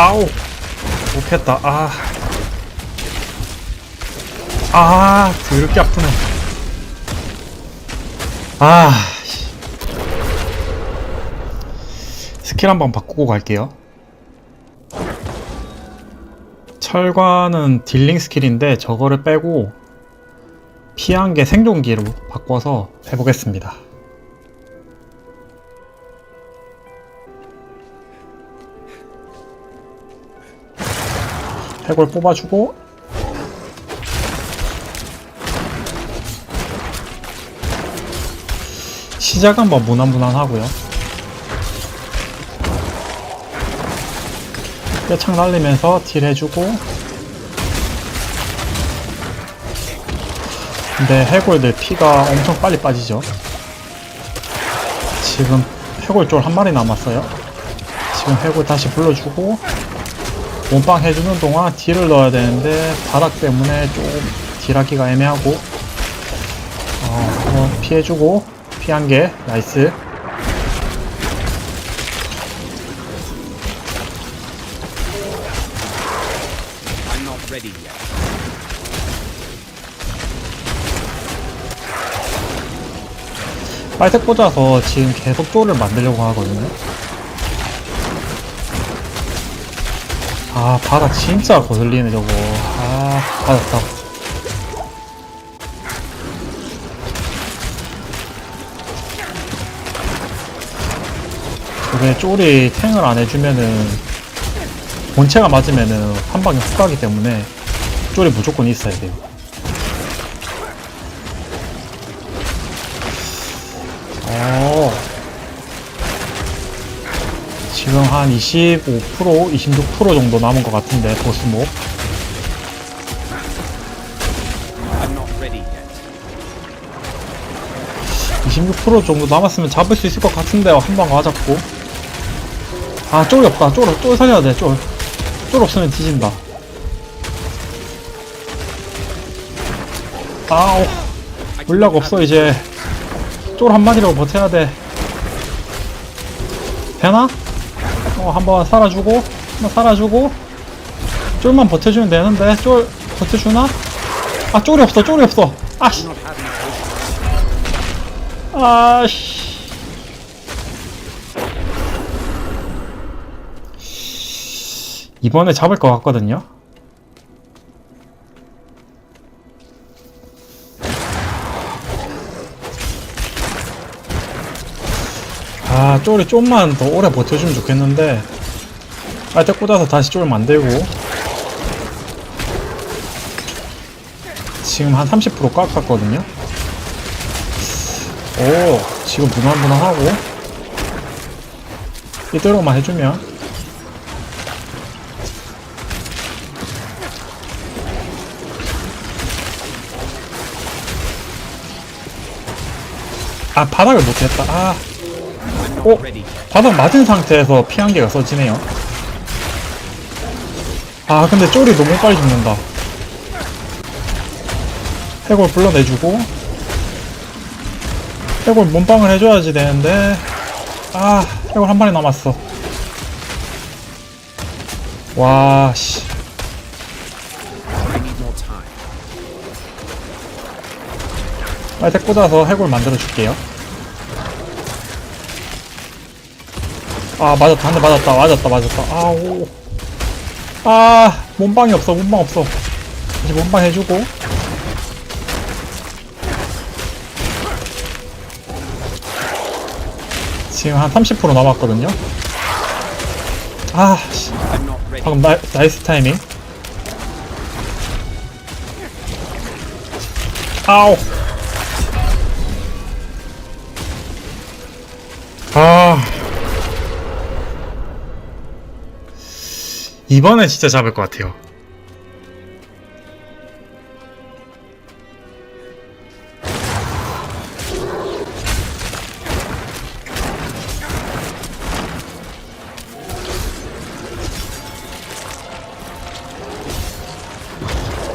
아우 못했다 아 아, 더럽게 아프네. 아, 씨. 스킬 한번 바꾸고 갈게요. 철관은 딜링 스킬인데 저거를 빼고 피한 게 생존기로 바꿔서 해보겠습니다. 해골 뽑아주고 시작은 뭐 무난무난하고요. 뼈창 날리면서 딜 해주고 근데 해골들 피가 엄청 빨리 빠지죠. 지금 해골 쫄 한 마리 남았어요. 지금 해골 다시 불러주고 몸빵 해주는 동안 딜을 넣어야 되는데 바닥 때문에 좀 딜하기가 애매하고 어, 한번 피해주고 피한 게 나이스 I'm not ready yet. 빨색 꽂아서 지금 계속 쫄을 만들려고 하거든요 아 바닥 진짜 거슬리네 저거. 아 받았다. 저게 쫄이 탱을 안 해주면은 본체가 맞으면은 한 방에 훅 가기 때문에 쫄이 무조건 있어야 돼요 지금 한 25%, 26% 정도 남은 것 같은데, 보스목. I'm not ready yet. 26% 정도 남았으면 잡을 수 있을 것 같은데, 한방 맞았고. 아, 쫄이 없다. 쫄, 쫄 살려야 돼, 쫄. 쫄 없으면 뒤진다. 아우, 물약 없어, 이제. 쫄 한 마리라고 버텨야 돼. 되나? 어, 한번 살아주고, 한번 살아주고, 쫄만 버텨주면 되는데, 쫄, 버텨주나? 아, 쫄이 없어, 쫄이 없어. 아씨. 아씨. 이번에 잡을 것 같거든요. 아, 쫄이 좀만 더 오래 버텨주면 좋겠는데, 빨대 꽂아서 다시 쫄 만들고, 지금 한 30% 깎았거든요. 오, 지금 무난무난하고. 이대로만 해주면. 아 바닥을 못했다. 아 어? 바닥 맞은 상태에서 피 한 개가 써지네요. 아 근데 쫄이 너무 빨리 죽는다. 해골 불러내주고 해골 몸빵을 해줘야지 되는데 아 해골 한 마리 남았어. 와씨. More time. 빨대 꽂아서 해골 만들어 줄게요 아 맞았다. 한 대 맞았다. 맞았다. 맞았다. 아오. 아 몸빵이 없어. 몸빵 없어. 다시 몸빵 해주고. 지금 한 30% 남았거든요. 아 씨. 방금 나, 나이스 타이밍. 아우 아 이번에 진짜 잡을 것 같아요.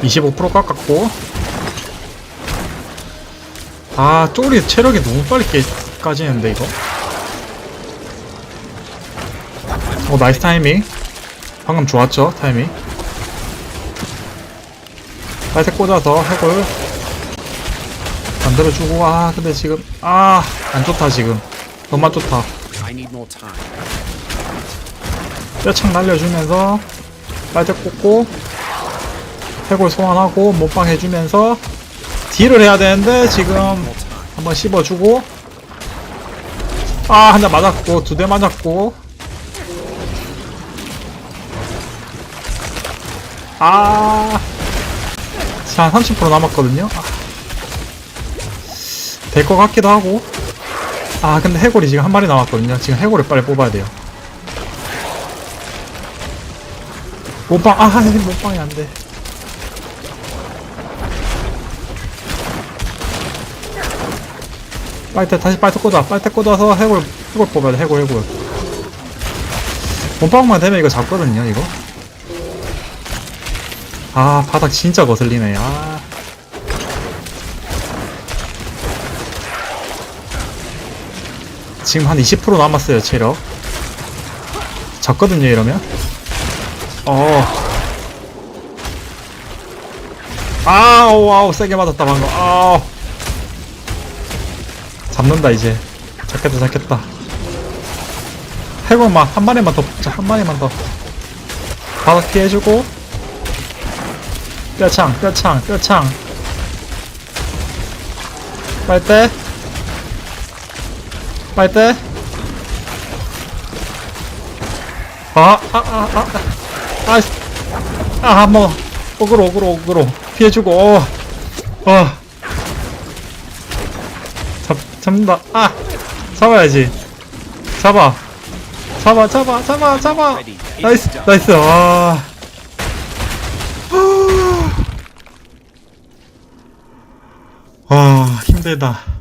(25% 깎았고) 아 쪼리 체력이 너무 빨리 깨, 까지는데 이거? 어 나이스 타이밍 방금 좋았죠 타이밍 빨대 꽂아서 해골 만들어주고 아 근데 지금 아 안 좋다 지금 너무 안 좋다. 뼈창 날려주면서 빨대 꽂고 해골 소환하고 몸빵 해주면서 딜을 해야 되는데 지금. 한번 씹어주고 아 한 대 맞았고 두 대 맞았고 아. 자, 30% 남았거든요. 될 것 같기도 하고. 아 근데 해골이 지금 한 마리 남았거든요. 지금 해골을 빨리 뽑아야 돼요. 몸빵 아 몸빵이 안 돼. 빨대 다시 빨대 꽂아. 빨대 꽂아서 해골 해골 뽑아야 돼. 해골 해골. 몸빵만 되면 이거 잡거든요 이거 아 바닥 진짜 거슬리네. 아. 지금 한 20% 남았어요 체력. 잡거든요 이러면? 어. 아우 아우 세게 맞았다 방금. 아우. 잡는다 이제. 잡겠다 잡겠다. 해골만 한 마리만 더 뽑자 한 마리만 더. 바닥 피해주고 뼈창 뼈창 뼈창. 빨대. 빨대. 아아아아아아뭐 어그로 어그로 어그로. 피해주고. 어, 어. 잡 잡는다. 아! 잡아야지. 잡아. 잡아 잡아 잡아 잡아. 나이스. 나이스. 와 아, 힘들다